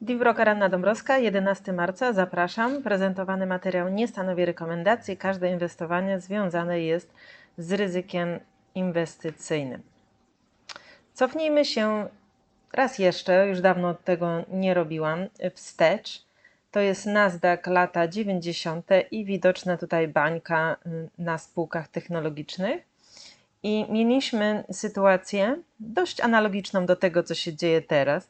Divroka Ranna Dąbrowska, 11 marca, zapraszam. Prezentowany materiał nie stanowi rekomendacji. Każde inwestowanie związane jest z ryzykiem inwestycyjnym. Cofnijmy się raz jeszcze, już dawno tego nie robiłam, wstecz. To jest Nasdaq lata 90. i widoczna tutaj bańka y, na spółkach technologicznych. I mieliśmy sytuację dość analogiczną do tego, co się dzieje teraz.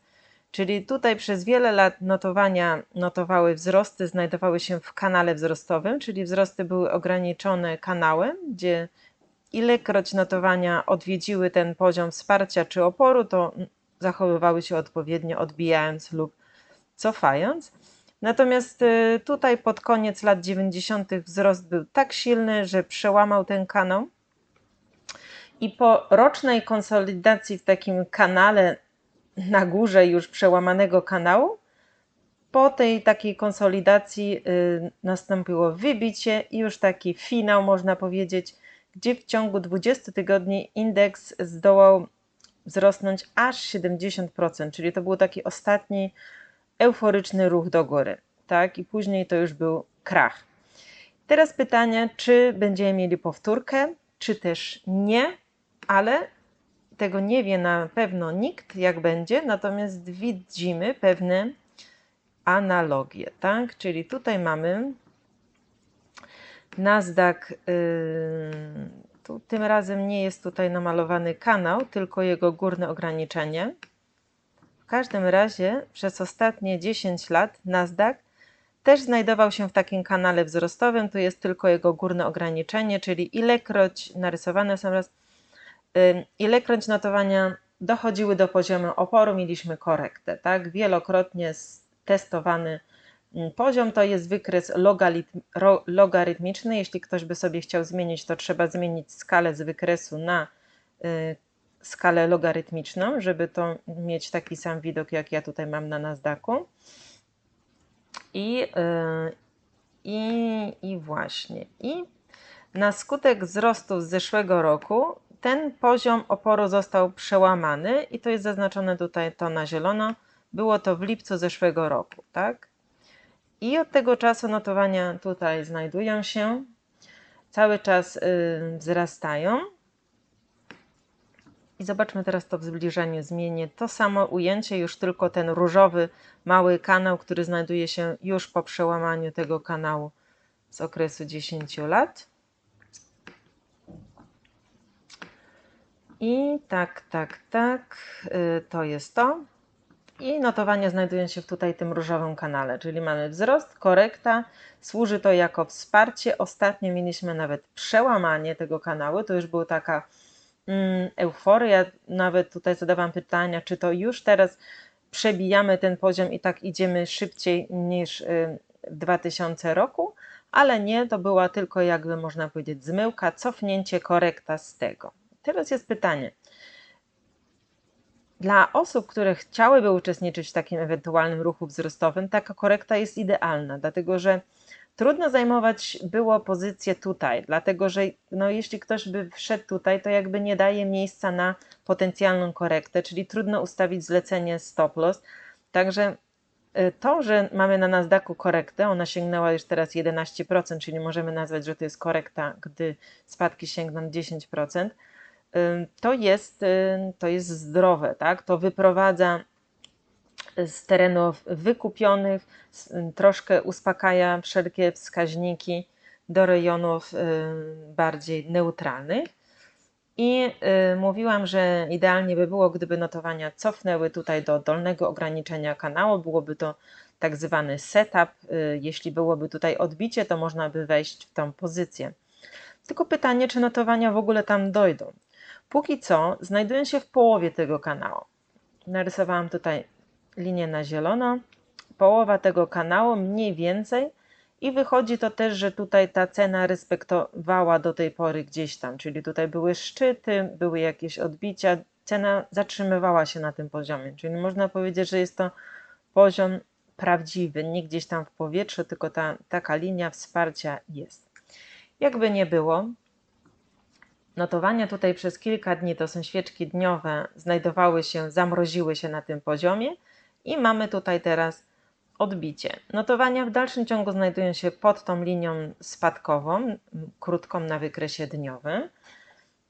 Czyli tutaj przez wiele lat notowania notowały wzrosty, znajdowały się w kanale wzrostowym, czyli wzrosty były ograniczone kanałem, gdzie ilekroć notowania odwiedziły ten poziom wsparcia czy oporu, to zachowywały się odpowiednio, odbijając lub cofając. Natomiast y, tutaj pod koniec lat 90. wzrost był tak silny, że przełamał ten kanał. I po rocznej konsolidacji w takim kanale na górze już przełamanego kanału, po tej takiej konsolidacji y, nastąpiło wybicie i już taki finał, można powiedzieć, gdzie w ciągu 20 tygodni indeks zdołał wzrosnąć aż 70%, czyli to był taki ostatni euforyczny ruch do góry, tak? I później to już był krach. Teraz pytanie, czy będziemy mieli powtórkę, czy też nie, ale tego nie wie na pewno nikt, jak będzie, natomiast widzimy pewne analogie, tak? Czyli tutaj mamy Nasdaq, yy, tu tym razem nie jest tutaj namalowany kanał, tylko jego górne ograniczenie. W każdym razie przez ostatnie 10 lat Nasdaq też znajdował się w takim kanale wzrostowym, tu jest tylko jego górne ograniczenie, czyli ilekroć narysowane są raz ilekroć notowania dochodziły do poziomu oporu, mieliśmy korektę. Tak? Wielokrotnie testowany mm, poziom to jest wykres logarytmiczny. Jeśli ktoś by sobie chciał zmienić, to trzeba zmienić skalę z wykresu na y, skalę logarytmiczną, żeby to mieć taki sam widok, jak ja tutaj mam na Nasdaqu. I, y, i, i właśnie. I na skutek wzrostu z zeszłego roku ten poziom oporu został przełamany i to jest zaznaczone tutaj to na zielono. Było to w lipcu zeszłego roku, tak? I od tego czasu notowania tutaj znajdują się, cały czas y, wzrastają. I zobaczmy teraz to w zbliżeniu. Zmienię to samo ujęcie, już tylko ten różowy mały kanał, który znajduje się już po przełamaniu tego kanału z okresu 10 lat. I tak, tak, tak, y, to jest to. I notowania znajdują się tutaj w tym różowym kanale, czyli mamy wzrost, korekta, służy to jako wsparcie. Ostatnio mieliśmy nawet przełamanie tego kanału, to już była taka mm, euforia. Nawet tutaj zadawałam pytania, czy to już teraz przebijamy ten poziom i tak idziemy szybciej niż y, w 2000 roku, ale nie, to była tylko jakby można powiedzieć zmyłka, cofnięcie, korekta z tego. Teraz jest pytanie. Dla osób, które chciałyby uczestniczyć w takim ewentualnym ruchu wzrostowym, taka korekta jest idealna, dlatego że trudno zajmować było pozycję tutaj, dlatego że no, jeśli ktoś by wszedł tutaj, to jakby nie daje miejsca na potencjalną korektę, czyli trudno ustawić zlecenie stop loss. Także y, to, że mamy na Nasdaqu korektę, ona sięgnęła już teraz 11%, czyli możemy nazwać, że to jest korekta, gdy spadki sięgną 10%, to jest, to jest zdrowe, tak? To wyprowadza z terenów wykupionych, troszkę uspokaja wszelkie wskaźniki do rejonów bardziej neutralnych. I mówiłam, że idealnie by było, gdyby notowania cofnęły tutaj do dolnego ograniczenia kanału. Byłoby to tak zwany setup. Jeśli byłoby tutaj odbicie, to można by wejść w tą pozycję. Tylko pytanie, czy notowania w ogóle tam dojdą. Póki co znajdują się w połowie tego kanału. Narysowałam tutaj linię na zielono. Połowa tego kanału mniej więcej i wychodzi to też, że tutaj ta cena respektowała do tej pory gdzieś tam, czyli tutaj były szczyty, były jakieś odbicia, cena zatrzymywała się na tym poziomie, czyli można powiedzieć, że jest to poziom prawdziwy, nie gdzieś tam w powietrzu, tylko ta taka linia wsparcia jest. Jakby nie było, Notowania tutaj przez kilka dni, to są świeczki dniowe, znajdowały się, zamroziły się na tym poziomie I mamy tutaj teraz odbicie. Notowania w dalszym ciągu znajdują się pod tą linią spadkową, krótką na wykresie dniowym.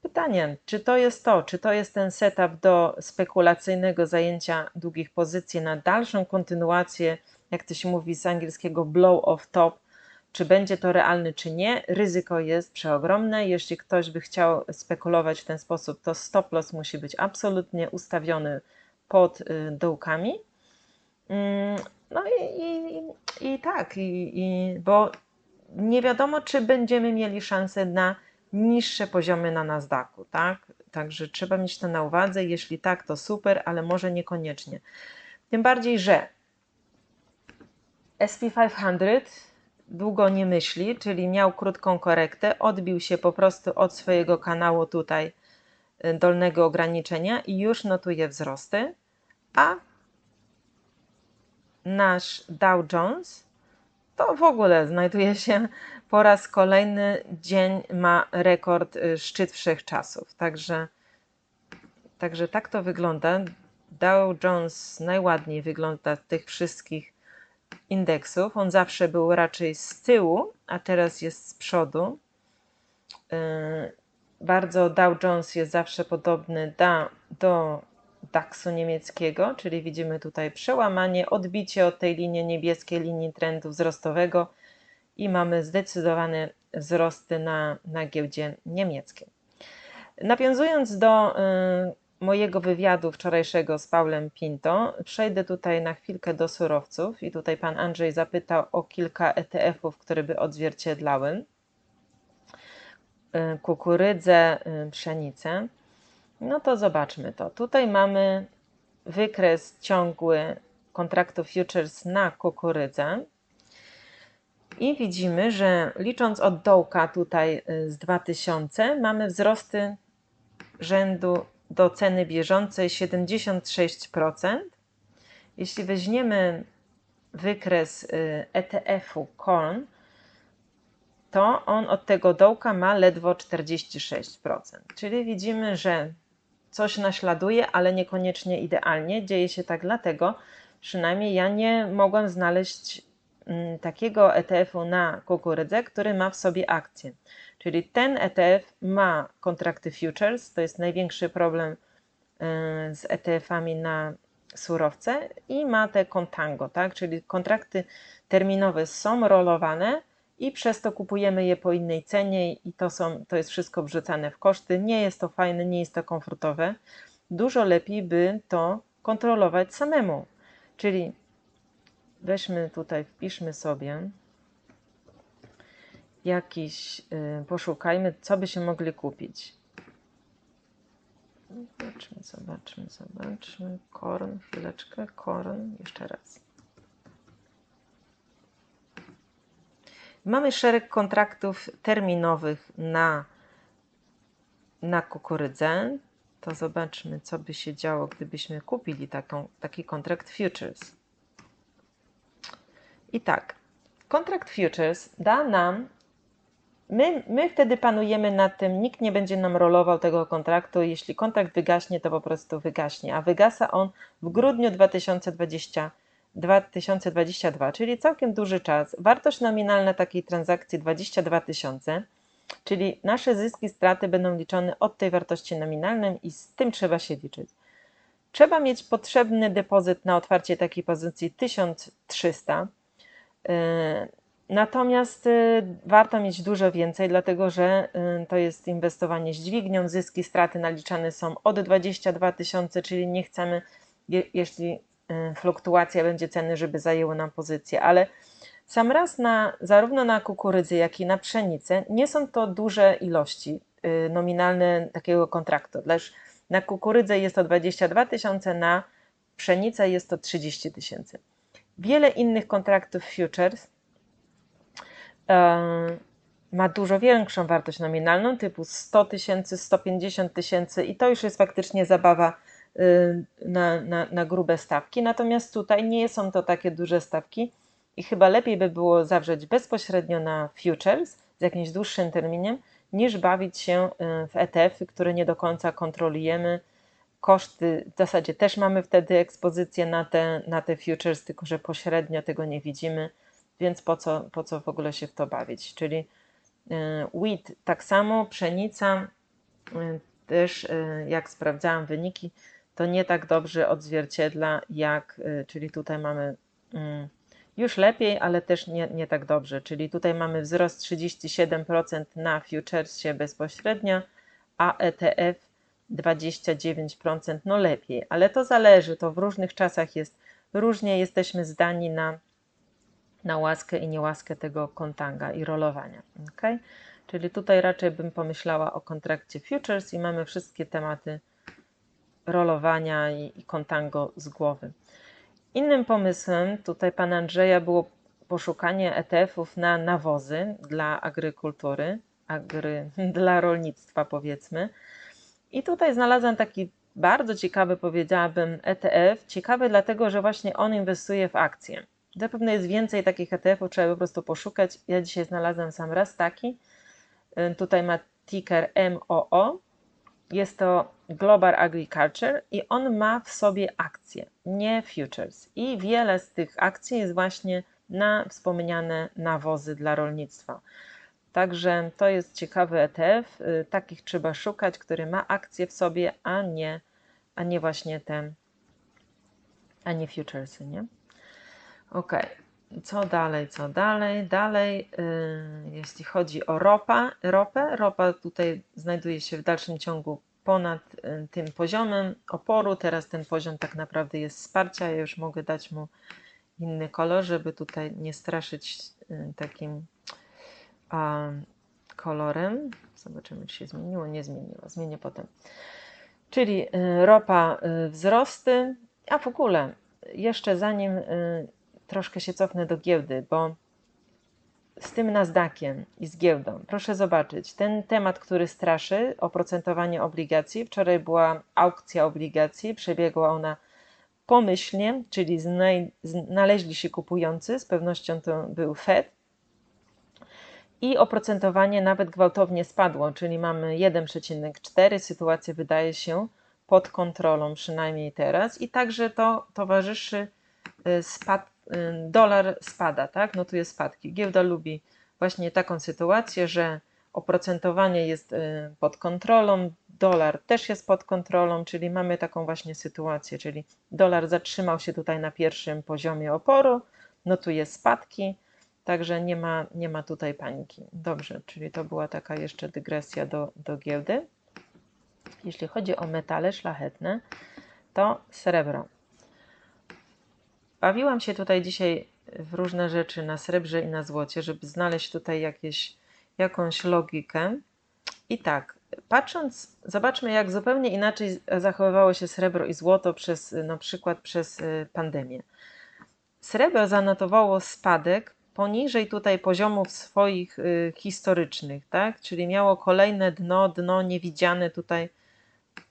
Pytanie, czy to jest to, czy to jest ten setup do spekulacyjnego zajęcia długich pozycji na dalszą kontynuację, jak to się mówi z angielskiego blow off top, czy będzie to realny, czy nie. Ryzyko jest przeogromne. Jeśli ktoś by chciał spekulować w ten sposób, to stop loss musi być absolutnie ustawiony pod y, dołkami. Mm, no i, i, i tak, i, bo nie wiadomo, czy będziemy mieli szansę na niższe poziomy na Nasdaqu, tak? Także trzeba mieć to na uwadze. Jeśli tak, to super, ale może niekoniecznie. Tym bardziej, że SP500 długo nie myśli, czyli miał krótką korektę, odbił się po prostu od swojego kanału tutaj y, dolnego ograniczenia i już notuje wzrosty, a nasz Dow Jones to w ogóle znajduje się po raz kolejny dzień ma rekord y, szczyt wszechczasów. Także, także tak to wygląda. Dow Jones najładniej wygląda z tych wszystkich indeksów. On zawsze był raczej z tyłu, a teraz jest z przodu. Y, bardzo Dow Jones jest zawsze podobny do, do DAX-u niemieckiego, czyli widzimy tutaj przełamanie, odbicie od tej linii niebieskiej, linii trendu wzrostowego i mamy zdecydowane wzrosty na, na giełdzie niemieckiej. Nawiązując do y, mojego wywiadu wczorajszego z Paulem Pinto, przejdę tutaj na chwilkę do surowców i tutaj pan Andrzej zapytał o kilka ETF-ów, które by odzwierciedlały y, kukurydzę, y, pszenicę. No to zobaczmy to. Tutaj mamy wykres ciągły kontraktu futures na kukurydzę. I widzimy, że licząc od dołka tutaj y, z 2000 mamy wzrosty rzędu do ceny bieżącej 76%. Jeśli weźmiemy wykres ETF-u Corn, to on od tego dołka ma ledwo 46%. Czyli widzimy, że coś naśladuje, ale niekoniecznie idealnie. Dzieje się tak dlatego, przynajmniej ja nie mogłam znaleźć mm, takiego ETF-u na kukurydzę, który ma w sobie akcje. Czyli ten ETF ma kontrakty futures, to jest największy problem y, z ETF-ami na surowce i ma te contango, tak? czyli kontrakty terminowe są rolowane, i przez to kupujemy je po innej cenie i to, są, to jest wszystko wrzucane w koszty. Nie jest to fajne, nie jest to komfortowe. Dużo lepiej by to kontrolować samemu. Czyli weźmy tutaj, wpiszmy sobie jakiś, yy, poszukajmy, co by się mogli kupić. Zobaczmy, zobaczmy, zobaczmy. Korn, chwileczkę, korn, jeszcze raz. Mamy szereg kontraktów terminowych na, na kukurydzę. To zobaczmy, co by się działo, gdybyśmy kupili taką, taki kontrakt futures. I tak, kontrakt futures da nam, my, my wtedy panujemy nad tym, nikt nie będzie nam rolował tego kontraktu. Jeśli kontrakt wygaśnie, to po prostu wygaśnie, a wygasa on w grudniu 2020 2022, czyli całkiem duży czas. Wartość nominalna takiej transakcji 22 tysiące, czyli nasze zyski, straty będą liczone od tej wartości nominalnej i z tym trzeba się liczyć. Trzeba mieć potrzebny depozyt na otwarcie takiej pozycji 1300. Natomiast y, warto mieć dużo więcej, dlatego że y, to jest inwestowanie z dźwignią. Zyski, straty naliczane są od 22 tysiące, czyli nie chcemy, jeśli Y, fluktuacja będzie ceny, żeby zajęły nam pozycję, ale sam raz na, zarówno na kukurydzy, jak i na pszenicę nie są to duże ilości nominalne takiego kontraktu. Lecz na kukurydzę jest to 22 tysiące, na pszenicę jest to 30 tysięcy. Wiele innych kontraktów futures ma dużo większą wartość nominalną, typu 100 tysięcy, 150 tysięcy, i to już jest faktycznie zabawa Y, na, na, na grube stawki. Natomiast tutaj nie są to takie duże stawki i chyba lepiej by było zawrzeć bezpośrednio na futures z jakimś dłuższym terminem, niż bawić się y, w ETF-y, które nie do końca kontrolujemy koszty, w zasadzie też mamy wtedy ekspozycję na te, na te futures, tylko że pośrednio tego nie widzimy, więc po co, po co w ogóle się w to bawić? Czyli y, wheat tak samo, pszenica y, też, y, jak sprawdzałam wyniki, to nie tak dobrze odzwierciedla, jak, czyli tutaj mamy już lepiej, ale też nie, nie tak dobrze. Czyli tutaj mamy wzrost 37% na futuresie bezpośrednio, a ETF 29%, no lepiej, ale to zależy, to w różnych czasach jest różnie, jesteśmy zdani na, na łaskę i niełaskę tego kontanga i rolowania. Okay? Czyli tutaj raczej bym pomyślała o kontrakcie futures i mamy wszystkie tematy rolowania i, i kontango z głowy. Innym pomysłem tutaj pana Andrzeja było poszukanie ETF-ów na nawozy dla agrykultury, agry, dla rolnictwa powiedzmy. I tutaj znalazłam taki bardzo ciekawy, powiedziałabym, ETF. Ciekawy dlatego, że właśnie on inwestuje w akcje. Zapewne jest więcej takich ETF-ów, trzeba po prostu poszukać. Ja dzisiaj znalazłam sam raz taki. Y, tutaj ma ticker MOO. Jest to Global Agriculture i on ma w sobie akcje, nie futures. I wiele z tych akcji jest właśnie na wspomniane nawozy dla rolnictwa. Także to jest ciekawy ETF. Y, takich trzeba szukać, który ma akcje w sobie, a nie, a nie właśnie ten, a nie futuresy, nie? Ok. Co dalej, co dalej? Dalej, yy, jeśli chodzi o ropa, ropę, ropa tutaj znajduje się w dalszym ciągu ponad yy, tym poziomem oporu. Teraz ten poziom tak naprawdę jest wsparcia. Ja już mogę dać mu inny kolor, żeby tutaj nie straszyć yy, takim kolorem. Zobaczymy, czy się zmieniło. Nie zmieniło. Zmienię potem. Czyli y, ropa y, wzrosty, a w ogóle jeszcze zanim y, troszkę się cofnę do giełdy, bo z tym Nasdaqiem i z giełdą, proszę zobaczyć, ten temat, który straszy, oprocentowanie obligacji, wczoraj była aukcja obligacji, przebiegła ona pomyślnie, czyli znaleźli się kupujący, z pewnością to był Fed, i oprocentowanie nawet gwałtownie spadło, czyli mamy 1,4. Sytuacja wydaje się pod kontrolą, przynajmniej teraz, i także to towarzyszy y, spad, dolar spada, tak? No tu jest spadki. Giełda lubi właśnie taką sytuację, że oprocentowanie jest y, pod kontrolą, dolar też jest pod kontrolą, czyli mamy taką właśnie sytuację, czyli dolar zatrzymał się tutaj na pierwszym poziomie oporu, no tu jest spadki, Także nie ma, nie ma tutaj paniki. Dobrze, czyli to była taka jeszcze dygresja do, do giełdy. Jeśli chodzi o metale szlachetne, to srebro. Bawiłam się tutaj dzisiaj w różne rzeczy na srebrze i na złocie, żeby znaleźć tutaj jakieś, jakąś logikę. I tak, patrząc, zobaczmy, jak zupełnie inaczej zachowywało się srebro i złoto przez na przykład przez y, pandemię. Srebro zanotowało spadek poniżej tutaj poziomów swoich y, historycznych, tak? Czyli miało kolejne dno, dno niewidziane tutaj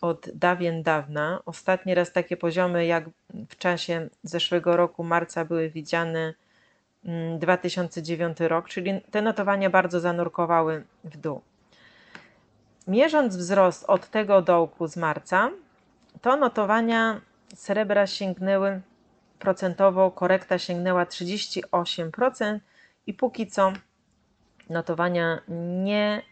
od dawien dawna. Ostatni raz takie poziomy jak w czasie zeszłego roku marca były widziane 2009 mm, rok, czyli te notowania bardzo zanurkowały w dół. Mierząc wzrost od tego dołku z marca, to notowania srebra sięgnęły procentowo korekta sięgnęła 38% i póki co notowania nie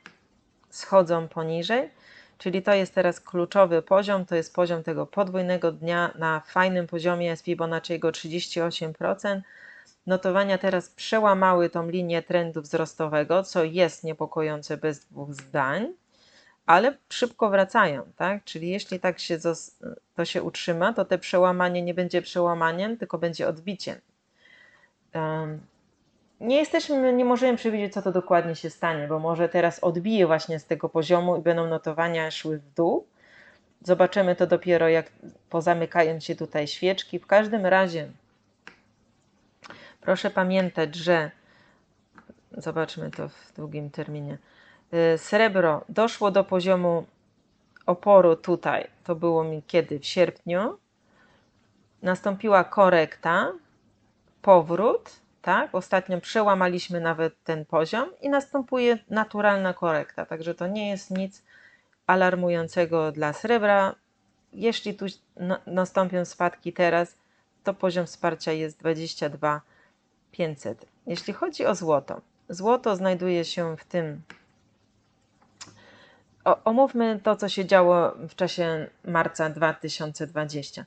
schodzą poniżej, czyli to jest teraz kluczowy poziom, to jest poziom tego podwójnego dnia na fajnym poziomie jest Fibonacciego 38%. Notowania teraz przełamały tą linię trendu wzrostowego, co jest niepokojące bez dwóch zdań ale szybko wracają, tak? Czyli jeśli tak się to się utrzyma, to te przełamanie nie będzie przełamaniem, tylko będzie odbiciem. Nie jesteśmy, nie możemy przewidzieć, co to dokładnie się stanie, bo może teraz odbije właśnie z tego poziomu i będą notowania szły w dół. Zobaczymy to dopiero, jak pozamykają się tutaj świeczki. W każdym razie, proszę pamiętać, że zobaczmy to w długim terminie Y, srebro doszło do poziomu oporu tutaj, to było mi kiedy? W sierpniu. Nastąpiła korekta, powrót, tak? Ostatnio przełamaliśmy nawet ten poziom i następuje naturalna korekta, także to nie jest nic alarmującego dla srebra. jeśli tu na, nastąpią spadki teraz, to poziom wsparcia jest 22 500. Jeśli chodzi o złoto, złoto znajduje się w tym. O, omówmy to, co się działo w czasie marca 2020.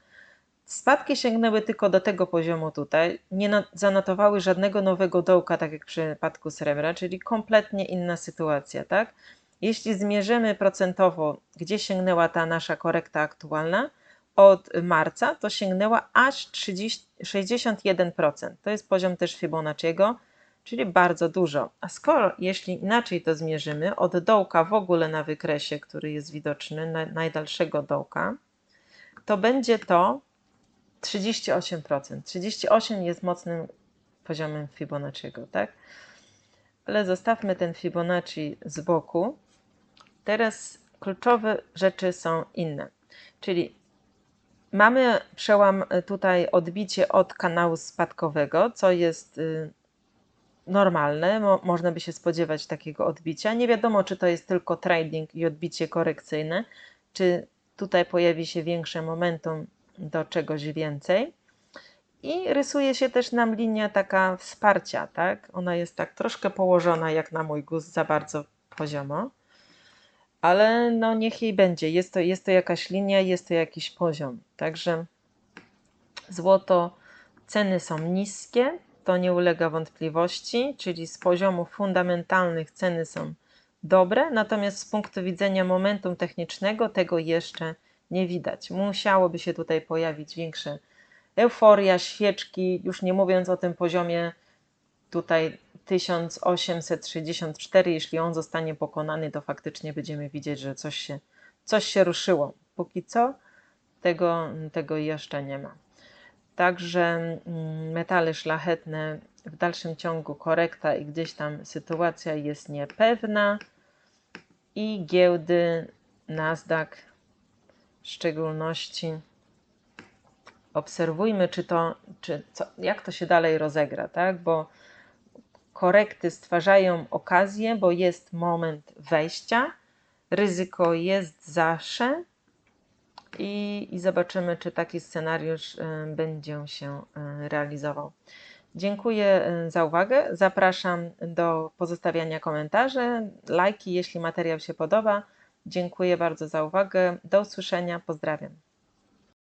Spadki sięgnęły tylko do tego poziomu tutaj, nie zanotowały żadnego nowego dołka, tak jak w przypadku srebra, czyli kompletnie inna sytuacja, tak? Jeśli zmierzymy procentowo, gdzie sięgnęła ta nasza korekta aktualna, od marca to sięgnęła aż 30, 61%. To jest poziom też Fibonacciego, czyli bardzo dużo. A skoro, jeśli inaczej to zmierzymy, od dołka w ogóle na wykresie, który jest widoczny, na, najdalszego dołka, to będzie to 38%. 38 jest mocnym poziomem Fibonacciego, tak? Ale zostawmy ten Fibonacci z boku. Teraz kluczowe rzeczy są inne. Czyli mamy przełam y, tutaj odbicie od kanału spadkowego, co jest y, normalne. Mo można by się spodziewać takiego odbicia. Nie wiadomo, czy to jest tylko trading i odbicie korekcyjne, czy tutaj pojawi się większe momentum do czegoś więcej. I rysuje się też nam linia taka wsparcia, tak? Ona jest tak troszkę położona jak na mój gust, za bardzo poziomo. Ale no niech jej będzie. Jest to, jest to jakaś linia, jest to jakiś poziom. Także złoto, ceny są niskie, to nie ulega wątpliwości, czyli z poziomu fundamentalnych ceny są dobre, natomiast z punktu widzenia momentum technicznego tego jeszcze nie widać. Musiałoby się tutaj pojawić większe euforia, świeczki, już nie mówiąc o tym poziomie tutaj 1864, jeśli on zostanie pokonany, to faktycznie będziemy widzieć, że coś się, coś się ruszyło. Póki co tego, tego jeszcze nie ma. Także mm, metale szlachetne w dalszym ciągu korekta i gdzieś tam sytuacja jest niepewna i giełdy Nasdaq w szczególności obserwujmy, czy to, czy co, jak to się dalej rozegra, tak? Bo korekty stwarzają okazję, bo jest moment wejścia, ryzyko jest zawsze i, i zobaczymy, czy taki scenariusz y, będzie się y, realizował. Dziękuję y, za uwagę. Zapraszam do pozostawiania komentarzy, lajki, jeśli materiał się podoba. Dziękuję bardzo za uwagę. Do usłyszenia. Pozdrawiam.